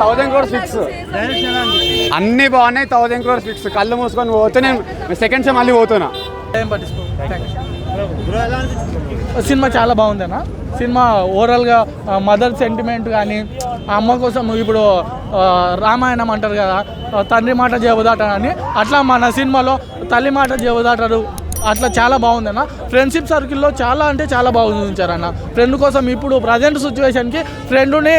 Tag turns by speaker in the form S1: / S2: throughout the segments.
S1: Thousand crores fix. అన్ని బాగున్నాయి thousand crores fix. కళ్ళు మూసుకొని పోతే నేను సెకండ్ సెమ్ మళ్ళీ పోతున్నా.
S2: సినిమా చాలా బాగుంది అన్న సినిమా ఓవరాల్గా మదర్ సెంటిమెంట్ కానీ అమ్మ కోసం ఇప్పుడు రామాయణం అంటారు కదా తండ్రి మాట జవదాట అని అట్లా మన సినిమాలో తల్లి మాట జవదాటరు అట్లా చాలా బాగుంది అన్న ఫ్రెండ్షిప్ సర్కిల్లో చాలా అంటే చాలా బాగా చూపించారన్న ఫ్రెండ్ కోసం ఇప్పుడు ప్రజెంట్ సిచ్యువేషన్కి ఫ్రెండ్ని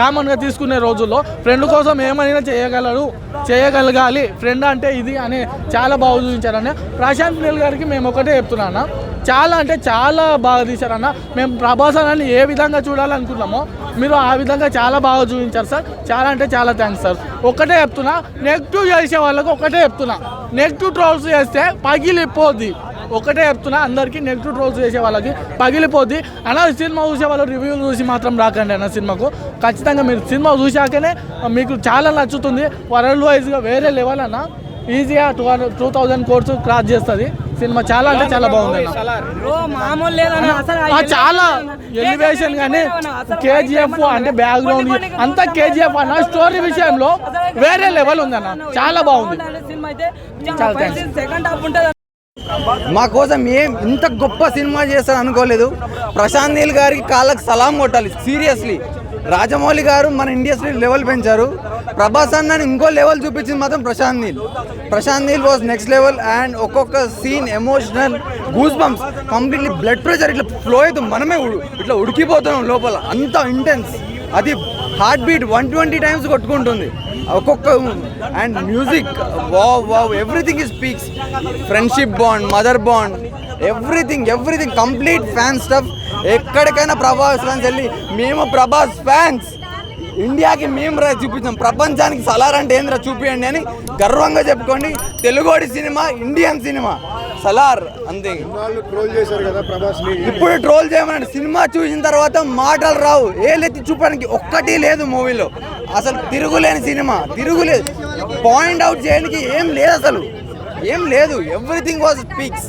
S2: కామన్గా తీసుకునే రోజుల్లో ఫ్రెండ్ కోసం ఏమైనా చేయగలరు చేయగలగాలి ఫ్రెండ్ అంటే ఇది అని చాలా బాగా చూపించారన్న. ప్రశాంత్ నీల్ గారికి మేము ఒకటే చెప్తున్నా చాలా అంటే చాలా బాగా తీశారన్న. మేము ప్రభాస్ అని ఏ విధంగా చూడాలనుకున్నామో మీరు ఆ విధంగా చాలా బాగా చూపించారు సార్. చాలా అంటే చాలా థ్యాంక్స్ సార్. ఒకటే చెప్తున్నా. నెగిటివ్ చేసే వాళ్ళకు ఒకటే చెప్తున్నా. నెగిటివ్ ట్రోల్స్ చేస్తే పగిలిపోద్ది. ఒకటే చెప్తున్నా అందరికీ నెగిటివ్ ట్రోల్స్ చేసే వాళ్ళకి పగిలిపోద్ది. అన్న సినిమా చూసే వాళ్ళు రివ్యూలు చూసి మాత్రం రాకండి అన్న సినిమాకు. ఖచ్చితంగా మీరు సినిమా చూశాకనే మీకు చాలా నచ్చుతుంది. వరల్డ్ వైజ్గా వేరే లెవెల్ అన్న ఈజీగా two two thousand crores cross చేస్తుంది. సినిమా చాలా అంటే చాలా బాగుంది చాలా ఎలివేషన్ కానీ కేజీఎఫ్ అంటే బ్యాక్గ్రౌండ్ అంతా కేజీఎఫ్ అన్న. స్టోరీ విషయంలో వేరే లెవెల్ ఉందన్న. చాలా బాగుంది.
S3: సినిమా అయితే.
S2: చాలా thanks.
S3: సెకండ్ హాఫ్ ఉంటుంది.
S4: మా కోసం ఏం ఇంత గొప్ప సినిమా చేస్తారు అనుకోలేదు. ప్రశాంత్ నీల్ గారికి కాళ్ళకి సలాం కొట్టాలి. సీరియస్లీ రాజమౌళి గారు మన ఇండస్ట్రీ లెవెల్ పెంచారు. ప్రభాస్ అన్నని ఇంకో లెవెల్ చూపించింది మాత్రం Prashanth Neel. Prashanth Neel was next level and ఒక్కొక్క scene emotional goosebumps completely blood pressure ఇట్లా ఫ్లో అవుతుంది మనమే ఉడు- ఇట్లా ఉడికిపోతున్నాం లోపల. అంత ఇంటెన్స్ అది heart beat one twenty times కొట్టుకుంటుంది. ఒక్కొక్క and music wow wow everything ఈ speaks friendship bond mother bond everything everything complete fan stuff ఎక్కడికైనా ప్రభాస్ ఫ్యాన్స్ వెళ్ళి మేము ప్రభాస్ ఫ్యాన్స్ ఇండియాకి మేము రా చూపించాం. ప్రపంచానికి సలార్ అంటే ఏంద్రా చూపియండి అని గర్వంగా చెప్పుకోండి. తెలుగోడి సినిమా ఇండియన్ సినిమా. సలార్ అంతే
S5: ట్రోల్ చేశారు కదా ప్రభాస్
S4: ఇప్పుడు ట్రోల్ చేయమనండి. సినిమా చూసిన తర్వాత మాటలు రావు. ఏలెత్తి చూపడానికి ఒక్కటి లేదు మూవీలో. అసలు తిరుగులేని సినిమా. తిరుగులేదు. పాయింట్ అవుట్ చేయడానికి ఏం లేదు అసలు. ఏం లేదు. ఎవ్రీథింగ్ వాజ్ స్పీక్స్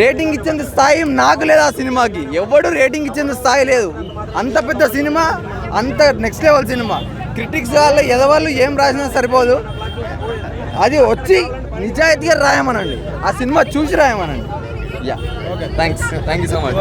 S4: రేటింగ్ ఇచ్చేంత స్థాయి నాకు లేదు ఆ సినిమాకి? ఎవడు రేటింగ్ ఇచ్చేంత స్థాయి లేదు. అంత పెద్ద సినిమా అంత నెక్స్ట్ లెవెల్ సినిమా. క్రిటిక్స్ వాళ్ళ ఎదవాళ్ళు ఏం రాసినా సరిపోదు. అది వచ్చి నిజాయితీగా రాయమనండి. ఆ సినిమా చూసి రాయమనండి. Yeah thanks thank you so much